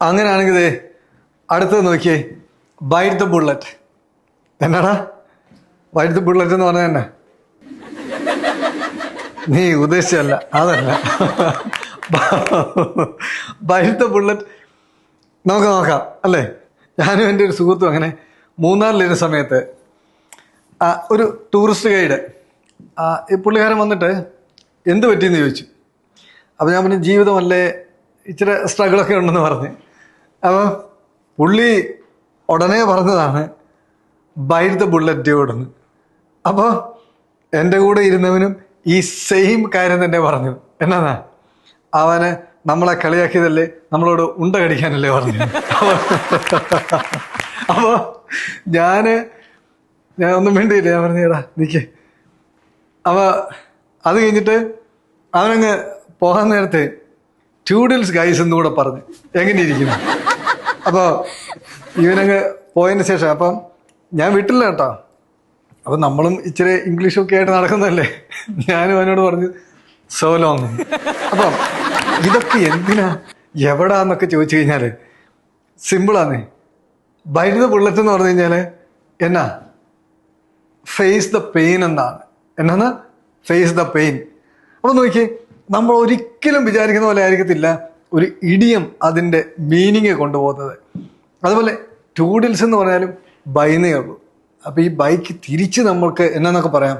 അങ്ങനെയാണെങ്കിൽ അടുത്തത് നോക്കിയേ ബൈറ്റ് ദ ബുള്ളറ്റ് എന്നാടാ? ബൈറ്റ് ദ ബുള്ളറ്റ് എന്ന് പറഞ്ഞ തന്നെ നീ ഉദ്ദേശിച്ചല്ല അതല്ല. ബൈറ്റ് ദ ബുള്ളറ്റ് നമുക്ക് നോക്കാം അല്ലേ? ഞാനും എന്റെ ഒരു സുഹൃത്തും അങ്ങനെ മൂന്നാറിലിരുന്ന സമയത്ത് ഒരു ടൂറിസ്റ്റ് ഗൈഡ് ഈ പുള്ളിക്കാരൻ വന്നിട്ട് എന്ത് പറ്റിയെന്ന് ചോദിച്ചു. അപ്പോൾ ഞാൻ പറഞ്ഞു ജീവിതമല്ലേ ഇച്ചിരി സ്ട്രഗിളൊക്കെ ഉണ്ടെന്ന് പറഞ്ഞ്. അപ്പോൾ പുള്ളി ഉടനെ പറഞ്ഞതാണ് ബൈറ്റ് ദ ബുള്ളറ്റ് ഓടുന്നു അപ്പോൾ എന്റെ കൂടെ ഇരുന്നവനും ഈ സെയിം കാര്യം തന്നെ പറഞ്ഞു. എന്നാ അവന് നമ്മളെ കളിയാക്കിയതല്ലേ നമ്മളോട് ഉണ്ട കടിക്കാനല്ലേ പറഞ്ഞു. അപ്പോൾ ഞാൻ ഞാൻ ഒന്നും വേണ്ടിയില്ല ഞാൻ പറഞ്ഞേടാ നിൽക്കെ അപ്പോൾ അത് കഴിഞ്ഞിട്ട് അവനങ്ങ് പോകാൻ നേരത്തെ ട്യൂഡിൽസ് ഗൈസ് എന്നും കൂടെ പറഞ്ഞു. എങ്ങനെ ഇരിക്കുന്നു അപ്പോൾ ഇവനങ്ങ് പോയതിന് ശേഷം അപ്പം ഞാൻ വിട്ടില്ല കേട്ടോ. അപ്പം നമ്മളും ഇച്ചിരി ഇംഗ്ലീഷൊക്കെ ആയിട്ട് നടക്കുന്നതല്ലേ? ഞാനും അവനോട് പറഞ്ഞു സോലോ ലോങ് അപ്പം ഇതൊക്കെ എന്തിനാ? എവിടാന്നൊക്കെ ചോദിച്ചു കഴിഞ്ഞാൽ സിമ്പിളാന്നേ ബൈറ്റ് ബുള്ളറ്റ് എന്ന് പറഞ്ഞു കഴിഞ്ഞാൽ എന്നാ? ഫേസ് ദ പെയിൻ എന്നാണ്. എന്നാന്ന് ഫേസ് ദ പെയിൻ അപ്പോൾ നോക്കിയേ നമ്മൾ ഒരിക്കലും വിചാരിക്കുന്ന പോലെ ആയിരിക്കത്തില്ല ഒരു ഇടിയം അതിന്റെ മീനിങ് കൊണ്ടുപോകുന്നത്. അതുപോലെ ടൂഡിൽസ് എന്ന് പറഞ്ഞാലും ബൈന്നേ ഉള്ളൂ. അപ്പോൾ ഈ ബൈക്ക് തിരിച്ച് നമ്മൾക്ക് എന്നാന്നൊക്കെ പറയാം?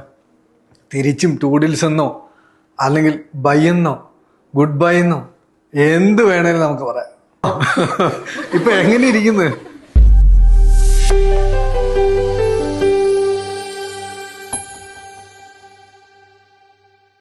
തിരിച്ചും ടൂഡിൽസ് എന്നോ അല്ലെങ്കിൽ ബൈ എന്നോ ഗുഡ് ബൈ എന്നോ എന്ത് വേണേലും നമുക്ക് പറയാം. ഇപ്പം എങ്ങനെ ഇരിക്കുന്നത്